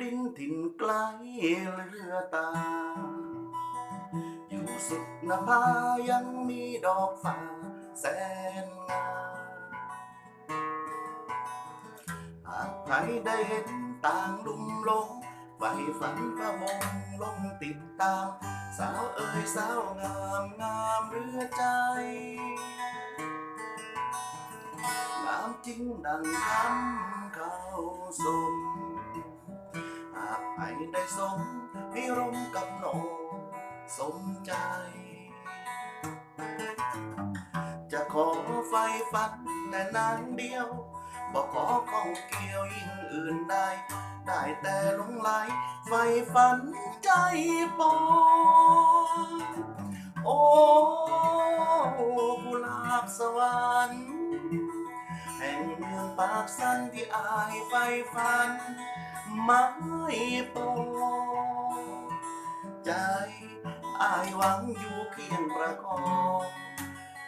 รินทร์ถิ่นไกลเรือตา อยู่สุดนภายังมีดอกฟ้าแสนงามหากใครได้เห็นต่างลุ่มหลงไฟฝันพระมงลงติดตาม สาวเอ๋ยสาวงามงามเรือใจงามจริงดังคำเขาสม ได้สมพิรมกับโนสมใจ จะขอไฟฝันแต่นางเดียว บอกขอของเกี่ยวยิ่งอื่นใดได้แต่หลงไหลไฟฝันใจปองโอ้กุหลาบสวรรค์ สันที่อายไฟฝัน ไม่ปองใจอายหวังอยู่เคียงประคอง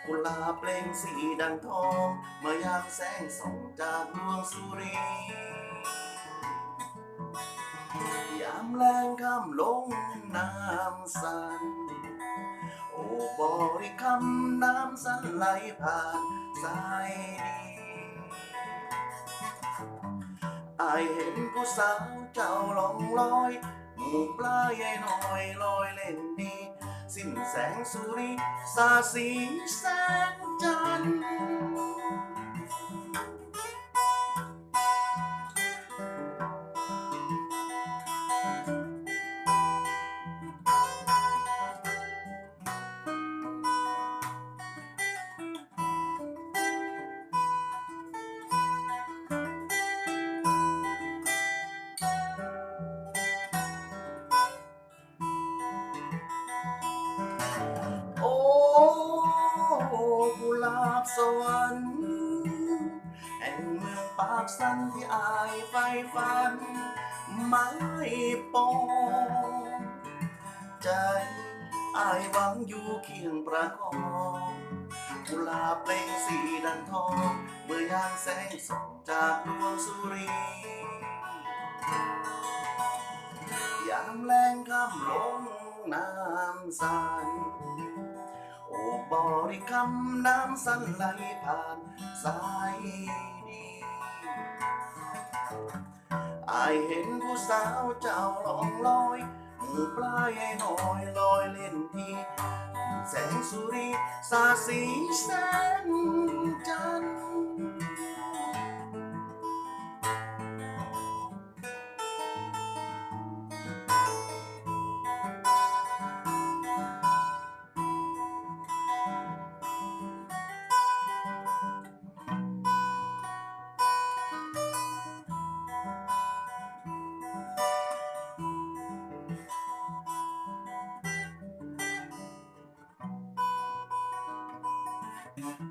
กุหลาบเปล่งสีดังทองเมื่อยามแสงส่องจากดวงสุรียามแรงข้ามลงน้ำสันโอ้บริคำน้ำสันไหลผ่านสายดี อายเห็นผู้สาวเจ้าลองลอยหมู่ปลาใหญ่น้อยลอยเล่นดี สิ้นแสงสุริสาสีแสงจันทร์ายไฟฝัน ไม่ปองใจอายหวังอยู่เคียงประคองกุหลาบเปล่งสีดันทอง เมื่อยามแสงส่องจากดวงสุรียามแรงข้ามลงน้ำสันโอ้บริกคำน้ำสันไหลผ่านสาย เห็นผู้สาวเจ้าลองลอยหมู่ปลายหญ่น้อยลอยเล่นทีแสงสุรีสาสีแสงจันทร์ life.